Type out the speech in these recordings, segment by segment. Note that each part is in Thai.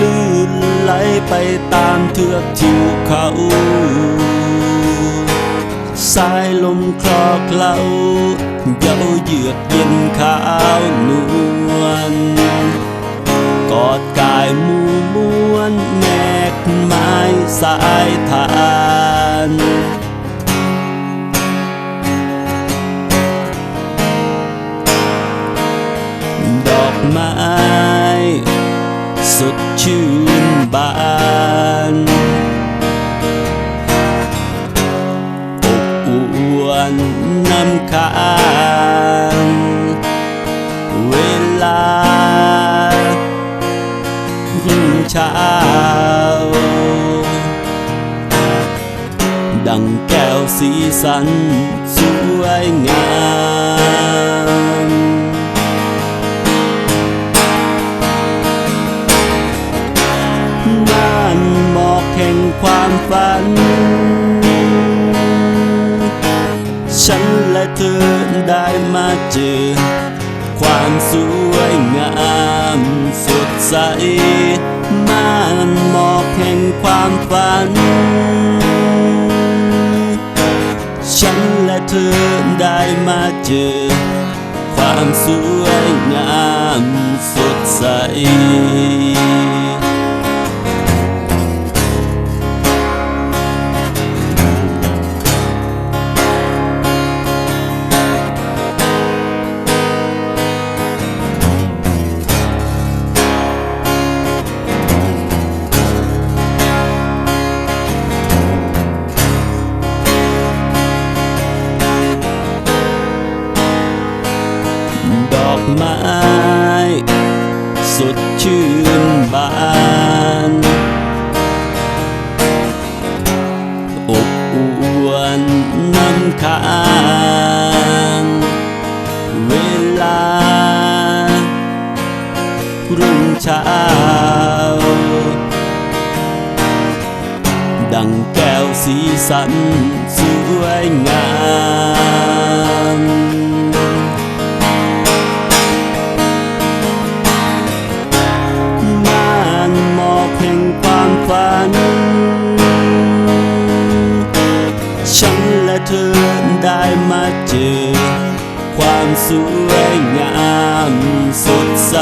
ลื่นไหลไปตามเทือกทิวเขาสายลมคลอเคล้าเย้าเยือกเย็นขาวนวลกอดกายมูมวนแมกไม้สายทานดอกไม้ ดังแก้วสีสันสวยงามม่านหมอกแห่งความฝัน ฉันและเธอได้มาเจอ ความสวยงามสดใสม่านหมอกแห่งความฝัน เธอได้มาเจอ ความสวยงามสดใส อกไม้สดชื่นบานอบอวนน้ำค้างเวลารุ่งเช้า ดังแก้วสีสันสวยงามม่ เธอได้มาเจอ ความสวยงามสดใส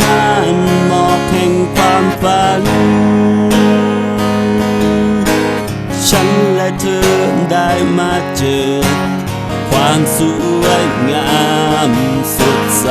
ม่านหมอกแห่งความฝัน ฉันและเธอได้มาเจอ ความสวยงามสดใส